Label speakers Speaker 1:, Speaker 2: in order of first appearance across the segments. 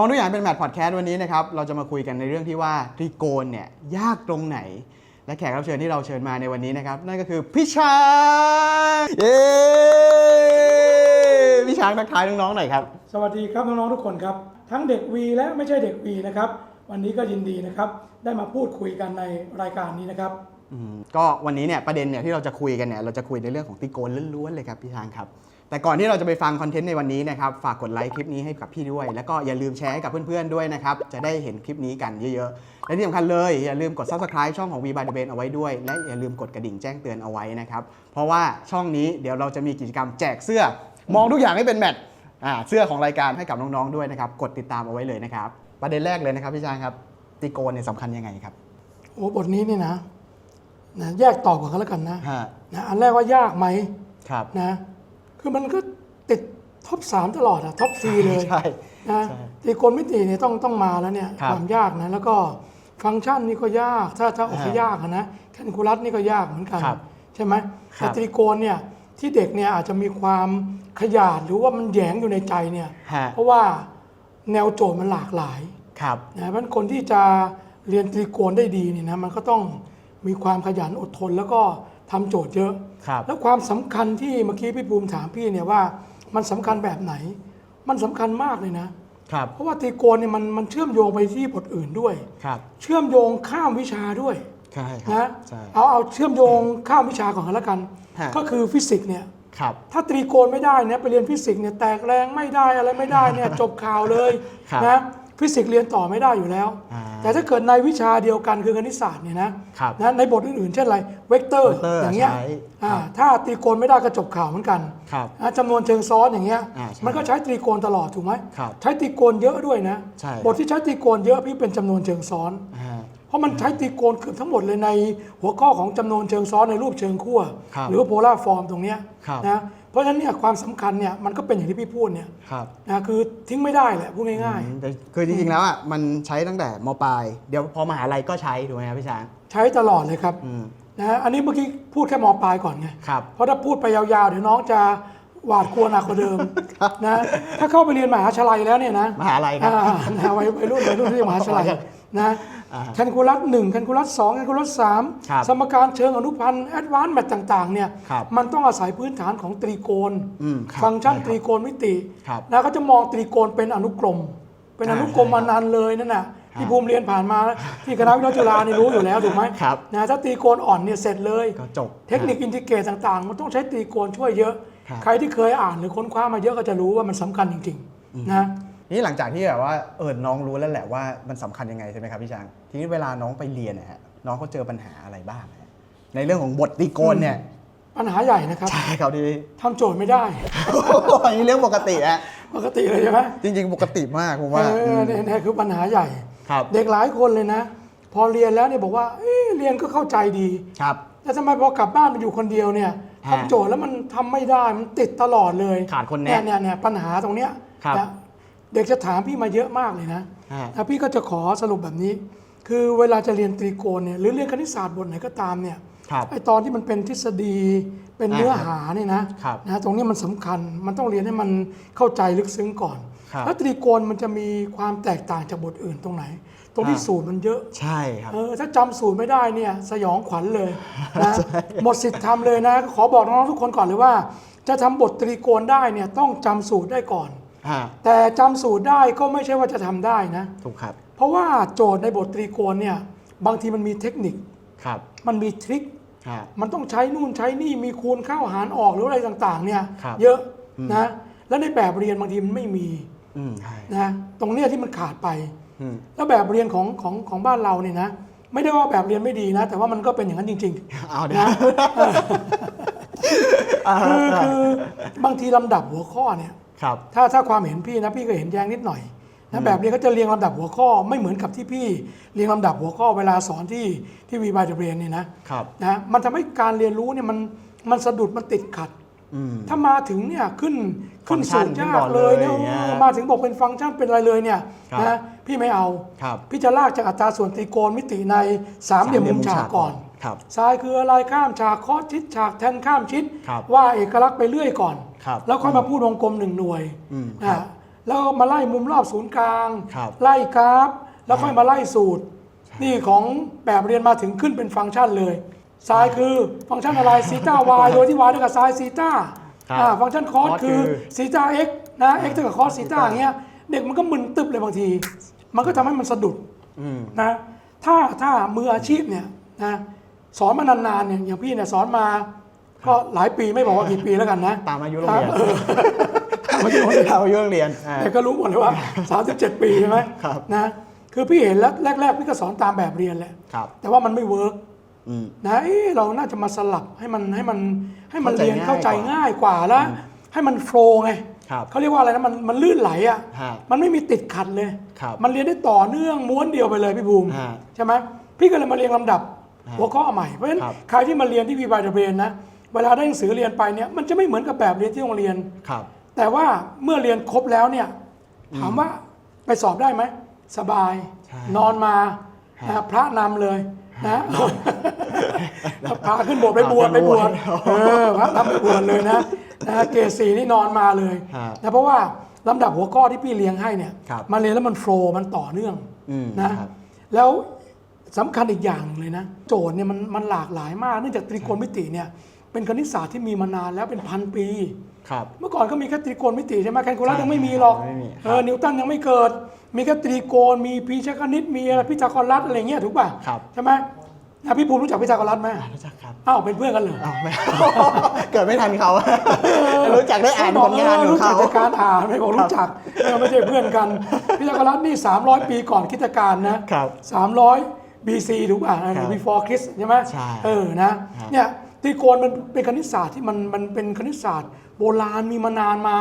Speaker 1: มองทุกอย่างเป็นแมทพอดแคสต์วันนี้นะครับเราจะมาคุยกันในเรื่องที่ว่าตรีโกณเนี่ยยากตรงไหน และแขกรับเชิญที่เราเชิญมาในวันนี้นะครับนั่นก็คือพี่ช้างเย้พี่ช้างทักทายน้องๆหน่อยครับ
Speaker 2: สวัสดีครับน้องๆทุกคนครับ ทั้งเด็กวีและไม่ใช่เด็กวีนะครับวันนี้ก็ยินดีนะครับได้มาพูดคุยกันในรายการนี้นะครับ
Speaker 1: อืมก็วันนี้เนี่ยประเด็นเนี่ยที่เราจะคุยกันเนี่ยเราจะคุยในเรื่องของตรีโกณล้วนๆเลยครับพี่ช้างครับ แต่ก่อนที่เราจะไปฟังคอนเทนต์ในวันนี้นะครับ ฝากกดไลค์คลิปนี้ให้กับพี่ด้วย แล้วก็อย่าลืมแชร์ให้กับเพื่อนๆด้วยนะครับ จะได้เห็นคลิปนี้กันเยอะๆ และที่สำคัญเลย อย่าลืมกด subscribe ช่องของ V by the Ben เอาไว้ด้วย และอย่าลืมกดกระดิ่งแจ้งเตือนเอาไว้นะครับ เพราะว่าช่องนี้เดี๋ยวเราจะมีกิจกรรมแจกเสื้อ มองทุกอย่างให้เป็นแมทอ่าเสื้อของรายการให้กับน้องๆด้วยนะครับ กดติดตามเอาไว้เลยนะครับ ประเด็นแรกเลยนะครับพี่ช้างครับตรีโกณเนี่ยสำคัญยังไงครับ
Speaker 2: โอ้บทนี้นี่นะนะแยกตอบก่อนกันแล้วกันนะ
Speaker 1: ฮะ
Speaker 2: นะ อันแรกว่ายากไหม
Speaker 1: ครับ
Speaker 2: นะ คือมันก็ติดท็อปสามตลอดอะท็อปซีเลย
Speaker 1: ใช่
Speaker 2: นะ
Speaker 1: ใช่
Speaker 2: ตีโกณมิติเนี่ยต้องต้องมาแล้วเนี่ย
Speaker 1: ครับ
Speaker 2: ความยากนะแล้วก็ฟังก์ชันนี่ก็ยาก ถ้าถ้าออก
Speaker 1: ฮะ
Speaker 2: ให้ยากอะนะแคลคูลัสนี่ก็ยากเหมือนกัน
Speaker 1: ครับ
Speaker 2: ใช่ไหม
Speaker 1: ครับ
Speaker 2: แต่ตรีโกณเนี่ยที่เด็กเนี่ยอาจจะมีความขยาดหรือว่ามันแหยงอยู่ในใจเนี่ย
Speaker 1: ฮะ
Speaker 2: เพราะว่าแนวโจทย์มันหลากหลาย
Speaker 1: ครับ
Speaker 2: นะเพราะฉะนั้นคนที่จะเรียนตรีโกณได้ดีเนี่ยนะมันก็ต้องมีความขยันอดทนแล้วก็ ทำโจทย์เยอะ
Speaker 1: ครับ
Speaker 2: แล้วความสำคัญที่เมื่อกี้พี่ภูมิถามพี่เนี่ยว่ามันสำคัญแบบไหน มันสำคัญมากเลยนะ
Speaker 1: ครับ
Speaker 2: เพราะว่าตรีโกณเนี่ยมันมันเชื่อมโยงไปที่บทอื่นด้วย
Speaker 1: ครับ
Speaker 2: เชื่อมโยงข้ามวิชาด้วย
Speaker 1: ใช่ครั
Speaker 2: นะ
Speaker 1: ใช่
Speaker 2: เอาเอาเชื่อมโยงข้ามวิชาก่อนกันแล้วกัน
Speaker 1: ฮะ
Speaker 2: ก็คือฟิสิกส์เนี่ย
Speaker 1: ครับ
Speaker 2: ถ้าตรีโกณไม่ได้เนี่ยไปเรียนฟิสิกส์เนี่ยแตกแรงไม่ได้อะไรไม่ได้เนี่ยจบข่าวเลย
Speaker 1: ครับ
Speaker 2: นะฟิสิกส์เรียนต่อไม่ได้อยู่แล้ว
Speaker 1: อ่า
Speaker 2: แต่ถ้าเกิดในวิชาเดียวกันคือคณิตศาสตร์เนี่ยนะครับนะในบทอื่นๆ เช่นอะไรเวกเตอร์
Speaker 1: เวกเตอร์
Speaker 2: อย่างเงี้ย
Speaker 1: ใช้
Speaker 2: อ่า
Speaker 1: ครับ
Speaker 2: ถ้าตรีโกณไม่ได้ก็จบข่าวเหมือนกัน
Speaker 1: ครับ
Speaker 2: อ่าจำนวนเชิงซ้อนอย่างเงี้ย
Speaker 1: อ่าใช่
Speaker 2: มันก็ใช้ตรีโกณตลอดถูกไหม
Speaker 1: ครับ
Speaker 2: ใช้ตรีโกณเยอะด้วยนะ
Speaker 1: ใช่
Speaker 2: บทที่ใช้ตรีโกณเยอะพี่เป็นจำนวนเชิงซ้อน
Speaker 1: อ่า
Speaker 2: เพราะมันใช้ตรีโกณเกือบทั้งหมดเลยในหัวข้อของจำนวนเชิงซ้อนในรูปเชิงขั้ว
Speaker 1: ครับ
Speaker 2: หรือว่าโพลาร์ฟอร์มตรงเนี้ย
Speaker 1: ครับ
Speaker 2: นะ เพราะฉะนั้นเนี่ยความสำคัญเนี่ยมันก็เป็นอย่างที่พี่พูดเนี่ย
Speaker 1: ครับ
Speaker 2: นะคือทิ้งไม่ได้แหละพูดง่าย
Speaker 1: อืมแต่คือจริงๆแล้วอะมันใช้ตั้งแต่มปลายเดี๋ยวพอมหาลัยก็ใช้ถูกไหมครับพี่ช้าง
Speaker 2: ๆ ใช้ตลอดเลยครับ
Speaker 1: อืม
Speaker 2: นะฮะอันนี้เมื่อกี้พูดแค่มปลายก่อนไง
Speaker 1: ครับ
Speaker 2: เพราะถ้าพูดไปยาวๆ เดี๋ยวน้องจะหวาดกลัวหนักกว่าเดิมนะถ้าเข้าไปเรียนมหาชลัยแล้วเนี่ยนะ
Speaker 1: มหาลัยครับ
Speaker 2: อ่านะวัยวัยรุ่นวัยรุ่นที่มหาชลัย นะ
Speaker 1: อ่า
Speaker 2: แคลคูลัสหนึ่งแคลคูลัสสองแคลคูลัสสาม
Speaker 1: ครับ
Speaker 2: สมการเชิงอนุพันธ์แอดวานซ์แมทต่างๆเนี่ย
Speaker 1: ครับ
Speaker 2: มันต้องอาศัยพื้นฐานของตรีโกณ
Speaker 1: อืมครับ
Speaker 2: ฟังก์ชัน
Speaker 1: ใช่ครับ
Speaker 2: ตรีโกณมิติ
Speaker 1: ครับ
Speaker 2: นะก็จะมองตรีโกณเป็นอนุกรม เป็นอนุกรม
Speaker 1: ใช่
Speaker 2: มานานเลยนั่นน่ะที่
Speaker 1: ฮะ
Speaker 2: ภูมิเรียนผ่านมาที่คณะวิทยาจุฬานี่รู้อยู่แล้วถูกไหม
Speaker 1: ครับ
Speaker 2: นะถ้าตรีโกณอ่อนเนี่ยเสร็จเลย
Speaker 1: ก็จบ
Speaker 2: เทคนิคอินทิเกรตต่างๆ มันต้องใช้ตรีโกณช่วยเยอะ
Speaker 1: ครับ
Speaker 2: ใครที่เคยอ่านหรือค้นคว้ามาเยอะก็จะรู้ว่ามันสำคัญจริงๆนะ
Speaker 1: นี่หลังจากที่แบบว่าเออน้องรู้แล้วแหละว่ามันสำคัญยังไงใช่ไหมครับพี่ช้างทีนี้เวลาน้องไปเรียนนะฮะน้องเขาเจอปัญหาอะไรบ้างฮะในเรื่องของบทตรีโกณเนี่ย
Speaker 2: ปัญหาใหญ่นะครับ
Speaker 1: ใช่ครับที่
Speaker 2: ทำโจทย์ไม่ได้
Speaker 1: อันนี้เรื่องปกติฮะ
Speaker 2: ปกติเลยใช่ไหม
Speaker 1: จริง ๆ ปกติมากผมว่า
Speaker 2: เออเนี่ยเนี่ยคือปัญหาใหญ่
Speaker 1: ครับ
Speaker 2: เด็กหลายคนเลยนะ พอเรียนแล้วเนี่ยบอกว่าเอ๊ะเรียนก็เข้าใจดี
Speaker 1: ครับ
Speaker 2: แต่ทำไมพอกลับบ้านไปอยู่คนเดียวเนี่ย
Speaker 1: ฮะ
Speaker 2: ทำโจทย์แล้วมันทำไม่ได้มันติดตลอดเลย
Speaker 1: ขาดคนแนะ
Speaker 2: เนี่ยเนี่ยเนี่ยปัญหาตรงเนี้ย
Speaker 1: ครับ
Speaker 2: นะ เด็กจะถามพี่มาเยอะมากเลยนะ
Speaker 1: ฮะ
Speaker 2: แล้วพี่ก็จะขอสรุปแบบนี้ คือเวลาจะเรียนตรีโกณเนี่ยหรือเรียนคณิตศาสตร์บทไหนก็ตามเนี่ย
Speaker 1: ครับ
Speaker 2: ไอตอนที่มันเป็นทฤษฎีเป็น
Speaker 1: อ่า
Speaker 2: เนื้อหาเนี่ยนะครับนะตรงนี้มันสำคัญมันต้องเรียนให้มันเข้าใจลึกซึ้งก่อน
Speaker 1: ครับ
Speaker 2: แล้วตรีโกณมันจะมีความแตกต่างจากบทอื่นตรงไหน ตรงที่
Speaker 1: อ่า
Speaker 2: สูตรมันเยอะ
Speaker 1: ใช่ครับ
Speaker 2: เออถ้าจำสูตรไม่ได้เนี่ยสยองขวัญเลยนะหมดสิทธิ์ทำเลยนะ ขอบอกน้องๆทุกคนก่อนเลยว่า จะทำบทตรีโกณได้เนี่ยต้องจำสูตรได้ก่อน
Speaker 1: ฮะ
Speaker 2: แต่จำสูตรได้ก็ไม่ใช่ว่าจะทำได้นะ
Speaker 1: ถูกครับ
Speaker 2: เพราะว่าโจทย์ในบทตรีโกณเนี่ยบางทีมันมีเทคนิค
Speaker 1: ครับ
Speaker 2: มันมีทริค
Speaker 1: ฮะ
Speaker 2: มันต้องใช้นู่นใช้นี่มีคูณเข้าหารออกหรืออะไรต่างๆเนี่ย
Speaker 1: ครับ
Speaker 2: เยอะนะแล้วในแบบเรียนบางทีมันไม่มี
Speaker 1: อืมใช่
Speaker 2: นะตรงเนี้ยที่มันขาดไป
Speaker 1: อืม
Speaker 2: แล้วแบบเรียนของของของบ้านเราเนี่ยนะ ไม่ได้ว่าแบบเรียนไม่ดีนะ แต่ว่ามันก็เป็นอย่างนั้นจริง
Speaker 1: เอาเดี๋ยว
Speaker 2: นะ
Speaker 1: อ่า
Speaker 2: ๆคือคือบางทีลำดับหัวข้อเนี่ย
Speaker 1: ครับ
Speaker 2: ถ้าถ้าความเห็นพี่นะพี่ก็เห็นแย้งนิดหน่อยนะแบบนี้ก็จะเรียงลำดับหัวข้อไม่เหมือนกับที่พี่เรียงลำดับหัวข้อเวลาสอนที่ที่วีบายเดเรียนเนี่ยนะครับนะมันทำให้การเรียนรู้เนี่ยมันมันสะดุดมันติดขัด
Speaker 1: อืม
Speaker 2: ถ้ามาถึงเนี่ยขึ้นขึ้น
Speaker 1: ฟังก์ชั
Speaker 2: สู
Speaker 1: น
Speaker 2: ตร
Speaker 1: ขึ้น
Speaker 2: ยา
Speaker 1: ก่
Speaker 2: ก
Speaker 1: อน
Speaker 2: เลยเนี่ย
Speaker 1: เลยอย่างเงี้ย
Speaker 2: เออมาถึงบอกเป็นฟังก์ชันเป็นอะไรเลยเนี่ย
Speaker 1: ครับ
Speaker 2: นะพี่ไม่เอา
Speaker 1: ครับ
Speaker 2: พี่จะลากจากอัตราส่วนตรีโกณมิติในสามเหลี่ยมมุมฉากก่อน
Speaker 1: ครับ
Speaker 2: ซ้ายคืออะไรข้ามฉากคอสชิดฉากแทนข้ามชิด
Speaker 1: ครับ
Speaker 2: ว่าเอกลักษณ์ไปเรื่อยก่อน
Speaker 1: ครับ
Speaker 2: แล้วค่อยมาพูดวงกลมหนึ่งหน่วย
Speaker 1: อืม
Speaker 2: นะครับแล้วมาไล่มุมรอบศูนย์กลาง
Speaker 1: ครับ
Speaker 2: ไล่กราฟ แล้วค่อยมาไล่สูตร นี่ของแบบเรียนมาถึงขึ้นเป็นฟังก์ชันเลยซ้ายคือฟังก์ชันอะไรซีต้าวายโดยที่วายเท่ากับซ้ายซีต้า
Speaker 1: ครับ
Speaker 2: อ่าฟังก์ชันคอส
Speaker 1: cos
Speaker 2: คือ
Speaker 1: คือ
Speaker 2: ซีต้าเอ็กนะเอ็กเท่ากับคอสซีต้าอย่างเงี้ยเด็กมันก็มึนตึบเลยบางที มันก็ทำให้มันสะดุด
Speaker 1: อืม
Speaker 2: นะถ้าถ้ามืออาชีพเนี่ยนะสอนมานานๆเนี่ยอย่างพี่เนี่ยสอนมา ก็หลายปีไม่บอกว่ากี่ปีแล้วกันนะ
Speaker 1: ตามอายุโรงเรียน
Speaker 2: เออตามอายุโรงเรียน
Speaker 1: ตามอายุโรงเรียนอ่า
Speaker 2: แต่ก็รู้หมดเลยว่า 37 ปีใช่ไหม
Speaker 1: ครับ
Speaker 2: นะคือพี่เห็นแล้วแรก ๆ พี่ก็สอนตามแบบเรียนแหละ
Speaker 1: ครับ
Speaker 2: แต่ว่ามันไม่เวิร์ก
Speaker 1: อืม
Speaker 2: นะเอ๊ะเราน่าจะมาสลับให้มันให้มันให้มัน
Speaker 1: เข้าใจ
Speaker 2: เรียนเข้าใจ
Speaker 1: ง่าย
Speaker 2: ง่ายกว่าแล้ว ให้มันโฟล์ไง
Speaker 1: ครับ
Speaker 2: เขาเรียกว่าอะไรนะมันมันลื่นไหลอะ
Speaker 1: ฮะ
Speaker 2: มันไม่มีติดขัดเลย
Speaker 1: ครับ
Speaker 2: มันเรียนได้ต่อเนื่องม้วนเดียวไปเลยพี่ภูมิ
Speaker 1: ฮะ
Speaker 2: ใช่ไหมพี่ก็เลยมาเรียงลำดับ
Speaker 1: ฮะ
Speaker 2: หัวข้อใหม่เพราะฉะนั้น
Speaker 1: ครับ
Speaker 2: ใครที่มาเรียนที่วีบายเรียนนะ เวลาได้หนังสือเรียนไปเนี่ยมันจะไม่เหมือนกับแบบเรียนที่โรงเรียน
Speaker 1: ครับ
Speaker 2: แต่ว่าเมื่อเรียนครบแล้วเนี่ยถามว่าไปสอบได้ไหมสบาย
Speaker 1: ใช่
Speaker 2: นอนมา
Speaker 1: ฮะ
Speaker 2: นะพระนำเลยนะพาขึ้นโบสถ์ไปบวช
Speaker 1: พา
Speaker 2: ไป
Speaker 1: ขึ้น
Speaker 2: บบว
Speaker 1: ว
Speaker 2: ช
Speaker 1: ช
Speaker 2: เออพระนำไปบวชเลยนะนะเกรดสีนี่นอนมาเลย
Speaker 1: ฮะ
Speaker 2: นะเพราะว่าลำดับหัวข้อที่พี่เลี้ยงให้เนี่ย
Speaker 1: ครับ
Speaker 2: มันเรียนแล้วมันโฟล์มันต่อเนื่อง
Speaker 1: อืม
Speaker 2: นะครับ แล้วสำคัญอีกอย่างหนึ่งเลยนะ โจทย์เนี่ยมันมันหลากหลายมากเนื่องจากตรีโกณมิติเนี่ย เป็นคณิตศาสตร์ที่มีมานานแล้วเป็นพันปี
Speaker 1: ครับ
Speaker 2: เมื่อก่อนก็มีแค่ตรีโกณมิติใช่ไหมแคลคูลัส
Speaker 1: ใช่
Speaker 2: ยังไม่มีหรอก
Speaker 1: ไม่มีครับ
Speaker 2: เออนิวตันยังไม่เกิด มีแค่ตรีโกณมีพีชคณิตมีอะไรพิทากรัสอะไรเงี้ยถูกป่ะ
Speaker 1: ครับ
Speaker 2: ใช่ไหมอะพี่ภูมิรู้จักพิทากรัสไหม
Speaker 1: อ่ารู้จักครับ
Speaker 2: อ้าวเป็นเพื่อนกันเหรอ
Speaker 1: อ้าวไม่ เกิดไม่ทันเขา รู้จักได้อ่าน
Speaker 2: บ
Speaker 1: ผ
Speaker 2: อก
Speaker 1: ลงาน
Speaker 2: เออ
Speaker 1: ของ
Speaker 2: รู้จัก
Speaker 1: เขา
Speaker 2: จากการอ่านไม่บอกรู้จักเออไม่ใช่เพื่อนกันพิทากรัสนี่ 300 ปีก่อนคริสตกาลนะครับ300 BC ถูกป่ะ
Speaker 1: ครับ
Speaker 2: before Christ ใช่ไหม
Speaker 1: ใช่
Speaker 2: เออนะเนี่ย ตรีโกณมันเป็นคณิตศาสตร์ที่มันมันเป็นคณิตศาสตร์ โบราณมีมานานมา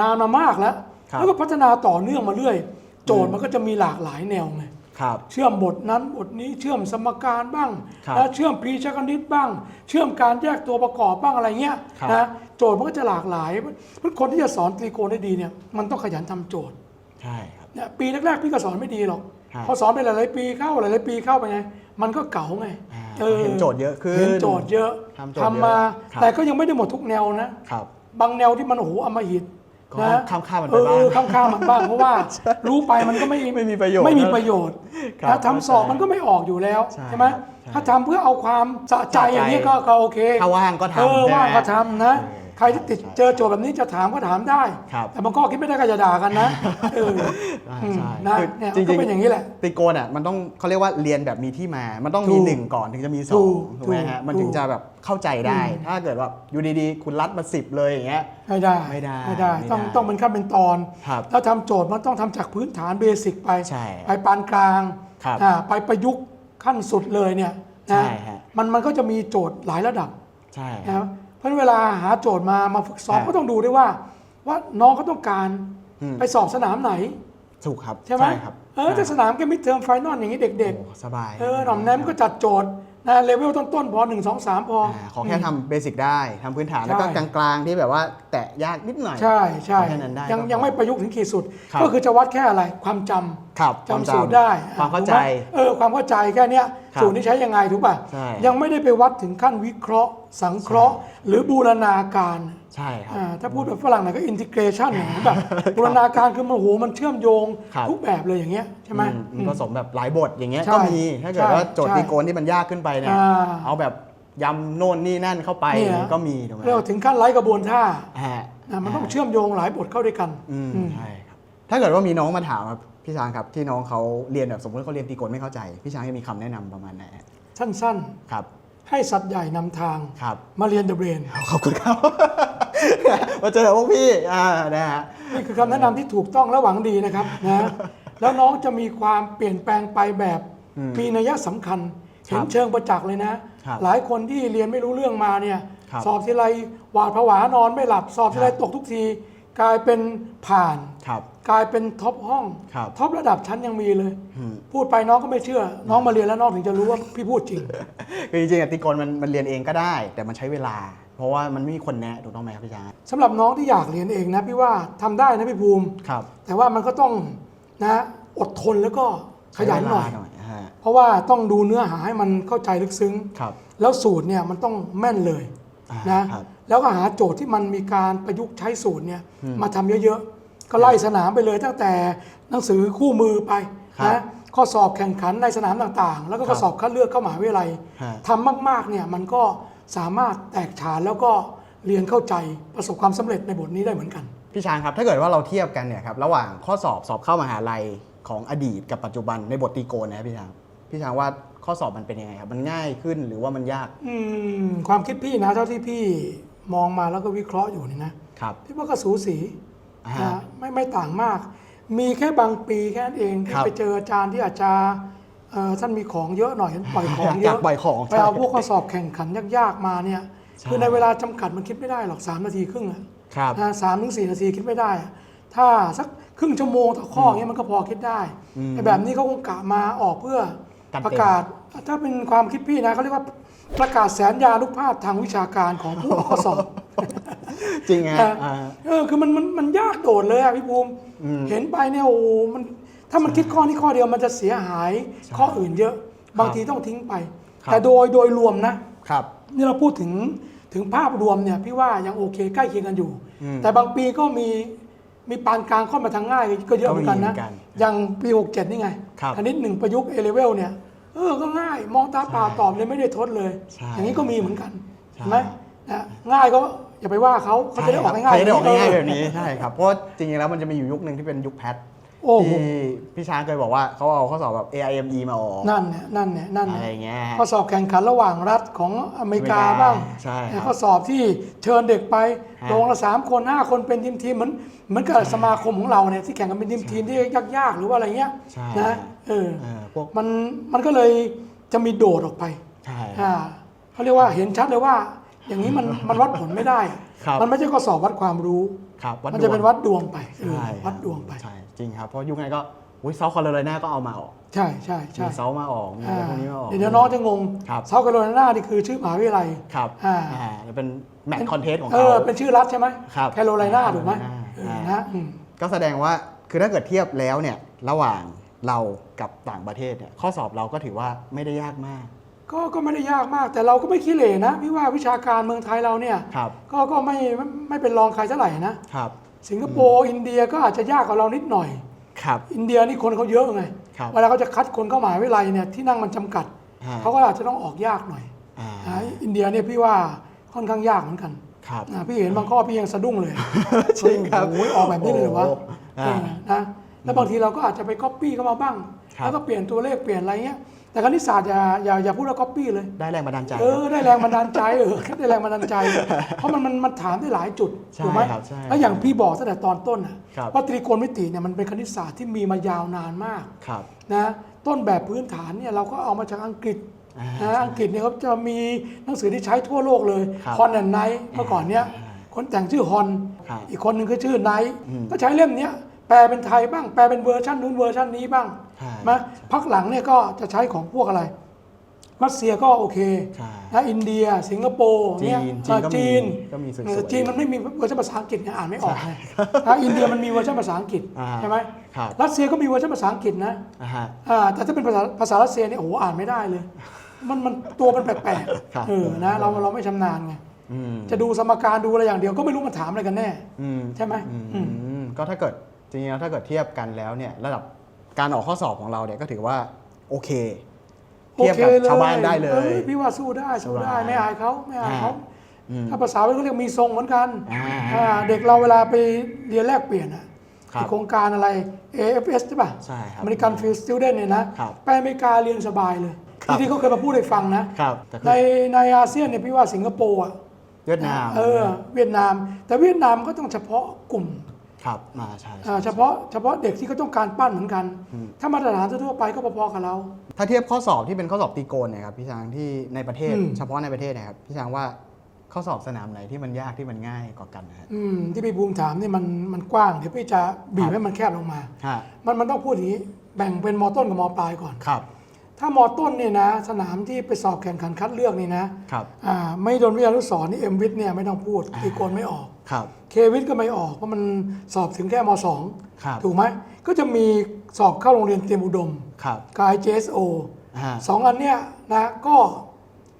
Speaker 2: นานมามากแล้ว
Speaker 1: ครับ
Speaker 2: แล้วก็พัฒนาต่อเนื่องมาเรื่อย โจทย์มันก็จะมีหลากหลายแนวไง
Speaker 1: ครับ
Speaker 2: เชื่อมบทนั้นบทนี้เชื่อมสมการบ้าง
Speaker 1: ครับ
Speaker 2: นะเชื่อมพีชคณิตบ้าง เชื่อมการแยกตัวประกอบบ้างอะไรเงี้ย
Speaker 1: ครับ
Speaker 2: นะโจทย์มันก็จะหลากหลายเพราะคนที่จะสอนตรีโกณได้ดีเนี่ยมันต้องขยันทำโจทย์
Speaker 1: ใช่ครับ
Speaker 2: เนี่ยปีแรกๆพี่ก็สอนไม่ดีหรอก
Speaker 1: ครับ
Speaker 2: พอสอนไปหลายๆปีเข้าหลายๆปีเข้าไปไง มันก็เก๋าไง
Speaker 1: อ่า
Speaker 2: ออ
Speaker 1: เห็นโจทย์เยอะขึ้น
Speaker 2: เห็นโจทย์เยอะ
Speaker 1: ทำโจทย์เยอะ
Speaker 2: มา
Speaker 1: ครับ
Speaker 2: แต่ก็ยังไม่ได้หมดทุกแนวนะ
Speaker 1: ครับ
Speaker 2: บางแนวที่มันโอ้โหอำมหิต
Speaker 1: ก็
Speaker 2: นะ
Speaker 1: ข้ามๆมัน
Speaker 2: เอ
Speaker 1: ไปบ้าง
Speaker 2: อข้ามข้ามๆมันบ้าง เพราะว่ารู้ไปมันก็ไม่
Speaker 1: ไม่มีประโยชน์
Speaker 2: ไม่มีประโยชน์
Speaker 1: ครับ
Speaker 2: นะทำสอบมันก็ไม่ออกอยู่แล้ว
Speaker 1: ใช่
Speaker 2: ใช่ไหม
Speaker 1: ครับใช่
Speaker 2: ถ้าทำเพื่อเอาความสะใจ
Speaker 1: สะใจ
Speaker 2: อย่างนี้ก็ก็โอเค
Speaker 1: ถ้าว่างก็ทำ
Speaker 2: เออ
Speaker 1: ใช่ไหม
Speaker 2: ว่างก็ทำนะ
Speaker 1: เออ
Speaker 2: ใครที่ติด
Speaker 1: ใช่
Speaker 2: เจอโจทย์แบบนี้จะถามก็ถามได้
Speaker 1: ครับ
Speaker 2: แต่บางข้อคิดไม่ได้ก็จะด่ากันนะเออ
Speaker 1: อ่า
Speaker 2: อืม
Speaker 1: ใช่
Speaker 2: นะ
Speaker 1: คือ
Speaker 2: เนี่ย
Speaker 1: จริงๆ
Speaker 2: ก็เป็นอย่างนี้แหละ
Speaker 1: ตรีโกณอะมันต้องเขาเรียกว่าเรียนแบบมีที่มา มันต้องมี
Speaker 2: ถูก
Speaker 1: หนึ่งก่อนถึงจะมีส
Speaker 2: ถู
Speaker 1: อง
Speaker 2: ก
Speaker 1: ถูกไหมฮะ
Speaker 2: ถูก
Speaker 1: มันถึงจะแบบเข้าใจได้ ถ้าเกิดว่าอยู่ดีๆ คุณรัดมาสิบเลยอย่างเงี้ย
Speaker 2: ไม่ได้
Speaker 1: ไม่ได้
Speaker 2: ไม่ได้
Speaker 1: ไม่ได้
Speaker 2: ต้องต้องเป็นขั้นเป็นตอน
Speaker 1: ครับ
Speaker 2: แล้วทำโจทย์มันต้องทำจากพื้นฐานเบสิกไป
Speaker 1: ใช่
Speaker 2: ไปปานกลาง
Speaker 1: ครับ
Speaker 2: อ่าไปประยุกต์ขั้นสุดเลยเนี่ย
Speaker 1: ใช่
Speaker 2: นะ
Speaker 1: ฮะ
Speaker 2: มันมันก็จะมีโจทย์หลายระดับ
Speaker 1: ใช่
Speaker 2: นะครับเพ ราะฉะนั้นเวลาหาโจทย์มามาฝึกซ้อม
Speaker 1: ฮะ
Speaker 2: ก็ต้องดูด้วยว่า ว่าน้องเขาต้องการ
Speaker 1: อืม
Speaker 2: ไปสอบสนามไหน
Speaker 1: ถูกครับ
Speaker 2: ใช่ไหม
Speaker 1: ครับ
Speaker 2: เออถ้าสนามแกมิดเทอมไฟนอลอย่างนี้เด็ก
Speaker 1: โอ้สบาย
Speaker 2: ๆ เออหน่อมแนมก็จัดโจทย์ นะเลเวลต้นๆพอหนึ่งสองสามพอ
Speaker 1: อ่าขอแค่ทำเบสิกได้ทำพื้นฐาน
Speaker 2: ใช่
Speaker 1: แล้วก็กลางๆที่แบบว่าแตะยากนิดหน่อย
Speaker 2: ใช่ใช่
Speaker 1: แค่นั้นได้
Speaker 2: ยัง
Speaker 1: ก็พอ
Speaker 2: ยังไม่ประยุกต์ถึงขีดสุด
Speaker 1: ครับ
Speaker 2: ก็คือจะวัดแค่อะไรความจำ
Speaker 1: ครับ
Speaker 2: จำสูตรได้
Speaker 1: ความเข้าใจ
Speaker 2: ถูกไหมเออความเข้าใจแค่เนี้ย
Speaker 1: ครับ
Speaker 2: สูตรนี้ใช้ยังไงถูกป่ะ
Speaker 1: ใช่
Speaker 2: ยังไม่ได้ไปวัดถึงขั้นวิเคราะห์ สังเคราะห์ หรือบูรณาการ
Speaker 1: ใช่ครับ
Speaker 2: อ่าถ้าพูดแบบฝรั่งหน่อยก็อินทิเกรชันอย่างนี้แบบบูรณาการคือมันโหมันเชื่อมโยง
Speaker 1: ครับ
Speaker 2: ทุกแบบเลยอย่างเงี้ยใช่ไหม
Speaker 1: อืมผสมแบบหลายบทอย่างเงี้ย
Speaker 2: ใช่
Speaker 1: ก็มีถ้าเกิด
Speaker 2: ใช่
Speaker 1: ว่าโจทย์
Speaker 2: ใช่
Speaker 1: ตีโกนที่มันยากขึ้นไปเนี่ย
Speaker 2: อ่า
Speaker 1: เอาแบบยำโน่นนี่นั่นเข้าไป
Speaker 2: เนี่ย
Speaker 1: ก็มีถูกไหม
Speaker 2: เรียกว่าถึงขั้นไร้กระบวนท่า
Speaker 1: ฮะ
Speaker 2: นะมันต้องเชื่อมโยงหลายบทเข้าด้วยกัน
Speaker 1: อืม
Speaker 2: อืม
Speaker 1: ใช่ครับถ้าเกิดว่ามีน้องมาถามครับพี่ช้างครับที่น้องเขาเรียนแบบสมมติเขาเรียนตีโกนไม่เข้าใจ พี่ช้างจะมีคำแนะนำประมาณไหนฮะ
Speaker 2: สั้น
Speaker 1: ครับ
Speaker 2: ๆ ให้สัตว์ใหญ่นำทาง
Speaker 1: ครับ
Speaker 2: มาเรียนเดอะเบรน
Speaker 1: ขอบคุณครับ มาเจอพวกพี่อ่านะฮะ
Speaker 2: นี่คือคำแนะนำที่ถูกต้องและหวังดีนะครับนะแล้วน้องจะมีความเปลี่ยนแปลงไปแบบ
Speaker 1: อืม
Speaker 2: มีนัยสำคัญ
Speaker 1: ครับ
Speaker 2: เห็นเชิงประจักษ์เลยนะ
Speaker 1: ครับ
Speaker 2: หลายคนที่เรียนไม่รู้เรื่องมาเนี่ย
Speaker 1: ครับ
Speaker 2: สอบทีไรหวาดผวานอนไม่หลับ สอบทีไร
Speaker 1: ครับ
Speaker 2: ตกทุกทีกลายเป็นผ่าน
Speaker 1: ครับ
Speaker 2: กลายเป็นท็อปห้อง
Speaker 1: ครับ
Speaker 2: ท็อประดับชั้นยังมีเลย
Speaker 1: อืม
Speaker 2: พูดไปน้องก็ไม่เชื่อ น้องมาเรียนแล้วน้องถึงจะรู้ว่าพี่พูดจริง
Speaker 1: คือจริงๆอะตีโกนมันมันเรียนเองก็ได้ แต่มันใช้เวลา เพราะว่ามันไม่มีคนแนะถูกต้องไหมครับพี่ช้าง
Speaker 2: สำหรับน้องที่อยากเรียนเองนะพี่ว่าทำได้นะพี่ภูมิ
Speaker 1: ครับ
Speaker 2: แต่ว่ามันก็ต้องนะอดทนแล้วก็ขยันหน่อย
Speaker 1: ใช้เวลาหน่อยฮะ
Speaker 2: เพราะว่าต้องดูเนื้อหาให้มันเข้าใจลึกซึ้ง
Speaker 1: ครับ
Speaker 2: แล้วสูตรเนี่ยมันต้องแม่นเลย
Speaker 1: อ่า
Speaker 2: นะครับแล้วก็หาโจทย์ที่มันมีการประยุกต์ใช้สูตรเนี่ย
Speaker 1: อืม
Speaker 2: มาทำเยอะๆ ก็ไล่สนามไปเลยตั้งแต่หนังสือคู่มือไป
Speaker 1: ครับ
Speaker 2: นะข้อสอบแข่งขันในสนามต่างๆ แล้วก็
Speaker 1: ครับ
Speaker 2: ข้อสอบคัดเลือกเข้ามหาวิทยาลัย
Speaker 1: ฮะ
Speaker 2: ทำมากๆเนี่ยมันก็สามารถแตกฉานแล้วก็เรียนเข้าใจประสบความสำเร็จในบทนี้ได้เหมือนกัน
Speaker 1: พี่ช้างครับ ถ้าเกิดว่าเราเทียบกันเนี่ยครับระหว่างข้อสอบสอบเข้ามหาลัยของอดีตกับปัจจุบันในบทตีโกนนะครับพี่ช้างพี่ช้างว่าข้อสอบมันเป็นยังไงครับมันง่ายขึ้นหรือว่ามันยาก
Speaker 2: อืมความคิดพี่นะเท่าที่พี่มองมาแล้วก็วิเคราะห์อยู่นี่นะครับ พี่ว่าก็สูสี
Speaker 1: อ่า ฮะ
Speaker 2: นะไม่ไม่ต่างมาก มีแค่บางปีแค่นั้นเองที่
Speaker 1: ครับ
Speaker 2: ไปเจออาจารย์ที่อาจจะเอ่อท่านมีของเยอะหน่อยปล่อยของเย
Speaker 1: อยา
Speaker 2: อะ
Speaker 1: กปล่อยของ
Speaker 2: ไปเอาพวกข้อสอบแข่งขันยากๆมาเนี่ย
Speaker 1: ใช่
Speaker 2: คือในเวลาจำกัดมันคิดไม่ได้หรอก3นาทีครึ่งอะ
Speaker 1: ครับ
Speaker 2: นะสามถึงสี่นาทีคิดไม่ได้อะถ้าสักครึ่งชั่วโมงต่อข้ออย่างเงี้ยมันก็พอคิดได้
Speaker 1: อืม
Speaker 2: แต่แบบนี้เขาคงกะมาออกเพื่อ
Speaker 1: กันเต็ม
Speaker 2: ประกาศ ถ้าเป็นความคิดพี่นะเขาเรียกว่า ประกาศแสนยานุภาพทางวิชาการของผู้ออกข้อสอบ
Speaker 1: จริงฮะ
Speaker 2: นะ
Speaker 1: อ่า
Speaker 2: เออคือมันมันมันยากโดดเลยอะพี่ภูมิ
Speaker 1: อืม
Speaker 2: เห็นไปเนี่ยโอ้โหมันถ้ามันคิดข้อนี้ข้อเดียวมันจะเสียหายข้ออื่นเยอะ บางทีต้องทิ้งไป
Speaker 1: ครับ
Speaker 2: แต่โดยโดยรวมนะ
Speaker 1: ครับ
Speaker 2: นี่เราพูดถึงถึงภาพรวมเนี่ยพี่ว่ายังโอเคใกล้เคียงกันอยู่
Speaker 1: อืม
Speaker 2: แต่บางปีก็มีมีปานกลางเข้ามาทางง่ายก็เยอะเหมือนกันนะ
Speaker 1: ก็มีเหมือนกัน
Speaker 2: อย่างปี 67 นี่ไง
Speaker 1: ครับ
Speaker 2: คณิตหนึ่งประยุกต์เอเลเวลเนี่ย เออก็ง่าย มองตาเปล่าตอบเลยไม่ได้ทดเลย
Speaker 1: ใช่
Speaker 2: อย่างนี้ก็มีเหมือนกัน
Speaker 1: ใช่
Speaker 2: เห็นไหมนะง่ายก็อย่าไปว่าเขาเขาจะได้ออกง่ายๆ
Speaker 1: ใช่ครับเขาจะได้ออกง่ายๆ
Speaker 2: เออ
Speaker 1: แบบนี้ใช่ครับเพราะว่าจริงๆแล้วมันจะมีอยู่ยุคหนึ่งที่เป็นยุคแพท
Speaker 2: โอ้โห
Speaker 1: ที่พี่ช้างเคยบอกว่าเขาเอาข้อสอบแบบ AIME มาออก
Speaker 2: นั่นเนี่ยนั่นเนี่ยนั่น
Speaker 1: อะ
Speaker 2: เนี่ย
Speaker 1: ไรอย่างเงี้ย
Speaker 2: ข้อสอบแข่งขันระหว่างรัฐของอเมริกา
Speaker 1: อเมริกา
Speaker 2: บ้าง
Speaker 1: ใช่ครับ
Speaker 2: ข้อสอบที่เชิญเด็กไป
Speaker 1: ฮะ
Speaker 2: ลงละสามคนห้าคนเป็นทีมทีมๆเหมือนเหมือนกับสมาคมของเราเนี่ยที่แข่งกันเป็นทีมทีมที่ยากๆหรือว่าอะไรเงี้ย
Speaker 1: ใช่
Speaker 2: นะเออ
Speaker 1: เออพวก
Speaker 2: มันมันก็เลยจะมีโดดออกไป
Speaker 1: ใช่
Speaker 2: อ่าเขาเรียกว่าเห็นชัดเลยว่า อย่างนี้มันมันวัดผลไม่ได้อะ
Speaker 1: ครับ
Speaker 2: มันไม่ใช่ข้อสอบวัดความรู้
Speaker 1: ครับ
Speaker 2: มันจะเป็นวัดดวงไปเออ
Speaker 1: ใช่
Speaker 2: วัดดวงไป
Speaker 1: ใช่ จริงครับเพราะยุคนั้นก็อุ้ยเซาท์คาโรไลนาก็เอามาออก
Speaker 2: ใช่ใช่ใช่
Speaker 1: มีเซาท์มาออกมีอะไรพวกนี้มาออก
Speaker 2: เดี๋ยวน้องจะงง
Speaker 1: ครับ
Speaker 2: เซาท์แคโรไลนานี่คือชื่อมหาวิทยาลัย
Speaker 1: ครับ
Speaker 2: อ่า
Speaker 1: อ่าจะเป็นแมตช์คอนเทสต์ของ
Speaker 2: เอ
Speaker 1: เขา
Speaker 2: อเป็นชื่อรัฐใช่ไหม
Speaker 1: ครับ
Speaker 2: แคโรไลนาถูกไหม
Speaker 1: อ่า
Speaker 2: เออนะอืม
Speaker 1: ก็แสดงว่าคือถ้าเกิดเทียบแล้วเนี่ยระหว่างเรากับต่างประเทศเนี่ยข้อสอบเราก็ถือว่าไม่ได้ยากมาก
Speaker 2: ก็ก็ไม่ได้ยากมาก แต่เราก็ไม่ขี้เหร่นะพี่ว่าวิชาการเมืองไทยเราเนี่ย
Speaker 1: ครับ
Speaker 2: ก็ก็ไม่ไม่ไม่เป็นรองใครเท่าไหร่นะ
Speaker 1: ครับ
Speaker 2: สิงคโปร์อินเดียก็อาจจะยากกว่าเรานิดหน่อย
Speaker 1: ครับ
Speaker 2: อินเดียนี่คนเขาเยอะไง
Speaker 1: ครับ
Speaker 2: เวลาเขาจะคัดคนเข้ามหาวิทยาลัยเนี่ยที่นั่งมันจำกัด
Speaker 1: อ่า
Speaker 2: เขาก็อาจจะต้องออกยากหน่อย
Speaker 1: อ่า
Speaker 2: นะอินเดียเนี่ยพี่ว่าค่อนข้างยากเหมือนกัน
Speaker 1: ครับ
Speaker 2: นะพี่เห็นบางข้อพี่ยังสะดุ้งเลย
Speaker 1: จริงครับ
Speaker 2: โอ้ยออกแบบนี้เลยเหรอวะ
Speaker 1: โอ้อ่า
Speaker 2: เออนะแล้วบางทีเราก็อาจจะไปก๊อปปี้เข้ามาบ้าง
Speaker 1: ครับ
Speaker 2: แล้วก็เปลี่ยนตัวเลขเปลี่ยนอะไรเงี้ย แต่คณิตศาสตร์อย่าอย่าอย่าพูดว่าก๊อปปี้เลย
Speaker 1: ได้แรงบันดาลใจ
Speaker 2: เออได้แรงบันดาลใจเออแค่ได้แรงบันดาลใจ เพราะมันมันมันถามได้หลายจุด
Speaker 1: ใช่
Speaker 2: ถูกไหม
Speaker 1: ครับใช่
Speaker 2: แล้วอย่างพี่บอกตั้งแต่ตอนต้นอะ
Speaker 1: ครับ
Speaker 2: ว่าตรีโกณมิติเนี่ยมันเป็นคณิตศาสตร์ที่มีมายาวนานมาก
Speaker 1: ครับ
Speaker 2: นะต้นแบบพื้นฐานเนี่ยเราก็เอามาจากอังกฤษ
Speaker 1: อ่า
Speaker 2: นะอังกฤษเนี่ยเขาจะมีหนังสือที่ใช้ทั่วโลกเลย
Speaker 1: ครับ
Speaker 2: ฮอนแอนไนท์เมื่อก่อนเนี่ยคนแต่งชื่อฮอน
Speaker 1: ครับ
Speaker 2: อีกคนหนึ่งก็ชื่อไนท์
Speaker 1: อืม
Speaker 2: ก็ใช้เล่มเนี้ยแปลเป็นไทยบ้างแปลเป็นเวอร์ชันนู้นเวอร์ชันนี้บ้าง
Speaker 1: ใช่
Speaker 2: นะพักหลังเนี่ยก็จะใช้ของพวกอะไร รัสเซียก็โอเค
Speaker 1: ใช่
Speaker 2: นะอินเดีย สิงคโปร์เนี่ย
Speaker 1: จีนจีนก็มี
Speaker 2: เออจีน
Speaker 1: ก็มีสวยๆ
Speaker 2: เออจีนมันไม่มีเวอร์ชันภาษาอังกฤษเนี่ยอ่านไม่ออกไงนะอินเดียมันมีเวอร์ชันภาษาอังกฤษ
Speaker 1: อ่า
Speaker 2: ใช่ไหม
Speaker 1: ครับ
Speaker 2: รัสเซียก็มีเวอร์ชันภาษาอังกฤษนะ
Speaker 1: อ่าฮะ
Speaker 2: อ่าแต่ถ้าเป็นภาษาภาษารัสเซียเนี่ยโอ้โหอ่านไม่ได้เลย มันมันตัวมันแปลก
Speaker 1: ครับ
Speaker 2: ๆเออนะเราเราไม่ชำนาญไง
Speaker 1: อืม
Speaker 2: จะดูสมการดูอะไรอย่างเดียวก็ไม่รู้มันถามอะไรกันแน่
Speaker 1: อืม
Speaker 2: ใช่ไหม
Speaker 1: อืม
Speaker 2: อืม
Speaker 1: อืมก็ถ้าเกิดจริงๆแล้วถ้าเกิดเทียบกันแล้วเนี่ยระดับ การออกข้อสอบของเราเนี่ยก็ถือว่าโอเค
Speaker 2: โอ
Speaker 1: เทียบ
Speaker 2: เค
Speaker 1: กับ
Speaker 2: เลย
Speaker 1: ชาวบ้านได้เล
Speaker 2: อย อพี่ว่าสู้ได้สู้ได้
Speaker 1: สบาย
Speaker 2: ไม่อายเขาไม่อายเขา
Speaker 1: อืม
Speaker 2: ถ้าภาษาเขาเรียกมีทรงเหมือนกัน
Speaker 1: อ่า
Speaker 2: อ่าเด็กเราเวลาไปเรียนแลกเปลี่ยนอะ
Speaker 1: ครับ
Speaker 2: ที่โครงการอะไร AFS ใช่ป่ะ
Speaker 1: ใช่ครับ
Speaker 2: American Field Student เนี่ยนะครับไปอเมริกาเรียนสบายเลย
Speaker 1: ครับ
Speaker 2: ที่ที่เขาเคยมาพูดให้ฟังนะ
Speaker 1: ครับแต่คือ
Speaker 2: ในในอาเซียนเนี่ยพี่ว่าสิงคโปร์อะ
Speaker 1: เวียดนาม
Speaker 2: เออเวียดนาม แต่เวียดนามก็ต้องเฉพาะกลุ่ม
Speaker 1: ครับมาใช่ใช่
Speaker 2: อ่าเฉพาะเฉพาะเด็กที่เขาต้องการปั้นเหมือนกัน
Speaker 1: อืม
Speaker 2: ถ้ามาตรฐานทั่วๆไปก็พอๆกับเรา
Speaker 1: ถ้าเทียบข้อสอบที่เป็นข้อสอบตีโกนเนี่ยครับพี่ช้างที่ในประเทศ
Speaker 2: อืม
Speaker 1: เฉพาะในประเทศเนะครับพี่ช้างว่าข้อสอบสนามไหนที่มันยากที่มันง่ายกว่ากันนะฮะ
Speaker 2: อืมที่พี่ภูมิถามนี่มันมันกว้างเดี๋ยวพี่จะบีบให้มันแคบลงมา
Speaker 1: ฮะ
Speaker 2: มันมันต้องพูดอย่างนี้แบ่งเป็นมต้นกับมปลายก่อน
Speaker 1: ครับ
Speaker 2: ถ้ามต้นเนี่ยนะ สนามที่ไปสอบแข่งขันคัดเลือกนี่นะครับอ่าไม่โดนวิทยานุสรณ์นี่เอ็มวิทเนี่ยไม่ต้องพูดตีโกนไม่ออก
Speaker 1: ครับ
Speaker 2: เควิทก็ไม่ออกเพราะมันสอบถึงแค่มสอง
Speaker 1: ครับ
Speaker 2: ถูกไหมก็จะมีสอบเข้าโรงเรียนเตรียมอุดม
Speaker 1: ครับ
Speaker 2: กับ IJSO
Speaker 1: ฮะ
Speaker 2: สองอันเนี้ยนะก็